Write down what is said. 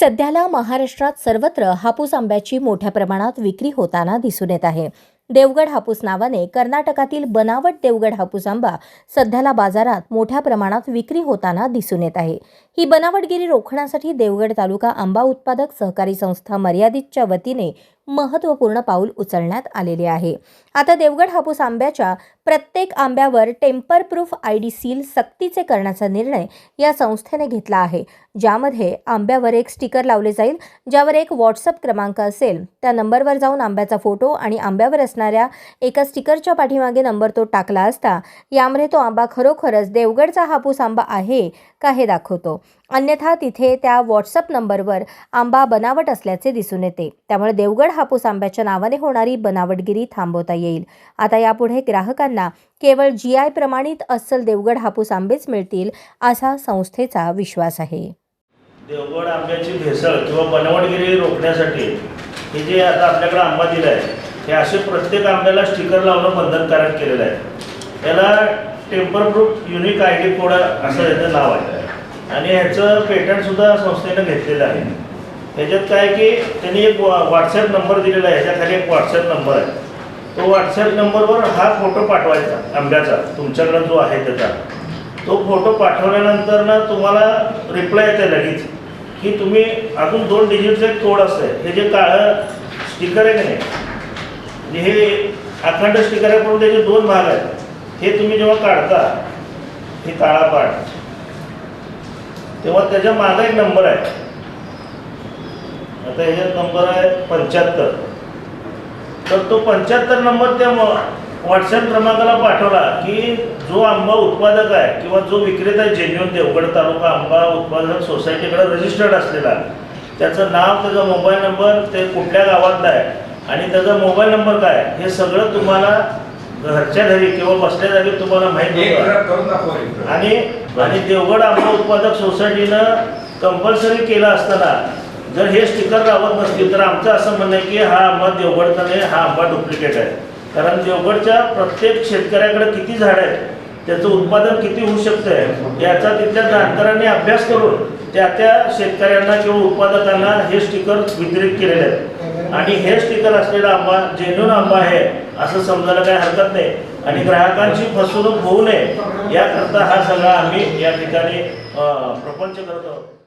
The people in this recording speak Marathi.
सध्याला महाराष्ट्रात सर्वत्र हापूस आंब्याची मोठ्या प्रमाणात विक्री होताना दिसून येत आहे. देवगड हापूस नावाने कर्नाटकातील बनावट देवगड हापूस आंबा सध्याला बाजारात मोठ्या प्रमाणात विक्री होताना दिसून येत आहे. ही बनावटगिरी रोखण्यासाठी देवगड तालुका आंबा उत्पादक सहकारी संस्था मर्यादितच्या वतीने महत्त्वपूर्ण पाऊल उचलण्यात आलेले आहे. आता देवगड हापूस आंब्याच्या प्रत्येक आंब्यावर tamper proof I D seal सक्तीचे करण्याचा निर्णय या संस्थेने घेतला आहे. ज्यामध्ये आंब्यावर एक स्टिकर लावले जाईल ज्यावर एक व्हॉट्सअप क्रमांक असेल. त्या नंबरवर जाऊन आंब्याचा फोटो आणि आंब्यावर असणाऱ्या एका स्टिकरच्या पाठीमागे नंबर तो टाकला असता यामध्ये तो आंबा खरोखरच देवगडचा हापूस आंबा आहे का हे दाखवतो. अन्यथा तिथे त्या व्हॉट्सअप नंबरवर आंबा बनावट असल्याचे दिसून येते. त्यामुळे देवगड हापूस आंब्याच्या नावाने होणारी बनावटगिरी थांबवता येईल. आता यापुढे ग्राहकांना केवळ जी आय प्रमाणित अस्सल देवगड हापूस आंबेच मिळतील असा संस्थेचा विश्वास आहे. देवगड आंब्याची भेसळ किंवा बनवटगिरी रोखण्यासाठी हे जे आता आपल्याकडे आंबा दिला आहे हे असे प्रत्येक आंब्याला स्टिकर लावणं बंधनकारक केलेलं आहे. त्याला tamper proof unique I D code असं याचं नाव आहे. आणि ह्याचं पेटंटसुद्धा संस्थेनं घेतलेलं आहे. ह्याच्यात काय की त्यांनी एक व्हॉट्सअप नंबर दिलेला आहे. ह्याच्याखाली एक व्हॉट्सअप नंबर आहे. तो व्हॉट्सअप नंबरवर हा फोटो पाठवायचा आंब्याचा. तुमच्याकडं जो आहे त्याचा. तो फोटो पाठवल्यानंतर ना तुम्हाला रिप्लाय येते लगेच की तुम्ही अजून दोन डिजिटचं एक कोड असतं हे जे काळं स्टिकर आहे का नाही हे अखंड स्टिकर आहे पण त्याचे दोन भाग आहेत. हे तुम्ही जेव्हा काढता हे काळा पाठ तेव्हा त्याच्यामागे एक नंबर आहे. आता ह्याच्यात नंबर आहे पंच्याहत्तर. तर तो पंच्याहत्तर नंबर त्या व्हॉट्सअप क्रमांकाला पाठवला की जो आंबा उत्पादक आहे किंवा जो विक्रेता आहे जेन्युन देवगड तालुका आंबा उत्पादक सोसायटीकडे रजिस्टर्ड असलेला त्याचं नाव त्याचा मोबाईल नंबर ते कुठल्या गावातला आहे आणि त्याचा मोबाईल नंबर काय हे सगळं तुम्हाला घरच्या घरी किंवा बसल्या जागी तुम्हाला माहीत. आणि आणि देवगड आंबा उत्पादक सोसायटीनं कंपल्सरी केलं असताना जर हे स्टिकर लावत नसतील तर आमचं असं म्हणणं आहे की हा आंबा देवगडचा नाही हा आंबा डुप्लिकेट आहे. कारण देवगडच्या प्रत्येक शेतकऱ्याकडे किती झाडं आहेत त्याचं उत्पादन किती होऊ शकतं याचा तिथल्या जाणकारांनी अभ्यास करून त्या त्या शेतकऱ्यांना किंवा उत्पादकांना हे स्टिकर वितरित केलेले आहेत. आणि हे स्टिकर असलेला आंबा जेन्युन आंबा आहे असं समजायला काही हरकत नाही. आणि ग्राहकांची फसवणूक होऊ नये याकरता हा सगळा आम्ही या ठिकाणी प्रपंच करत आहोत.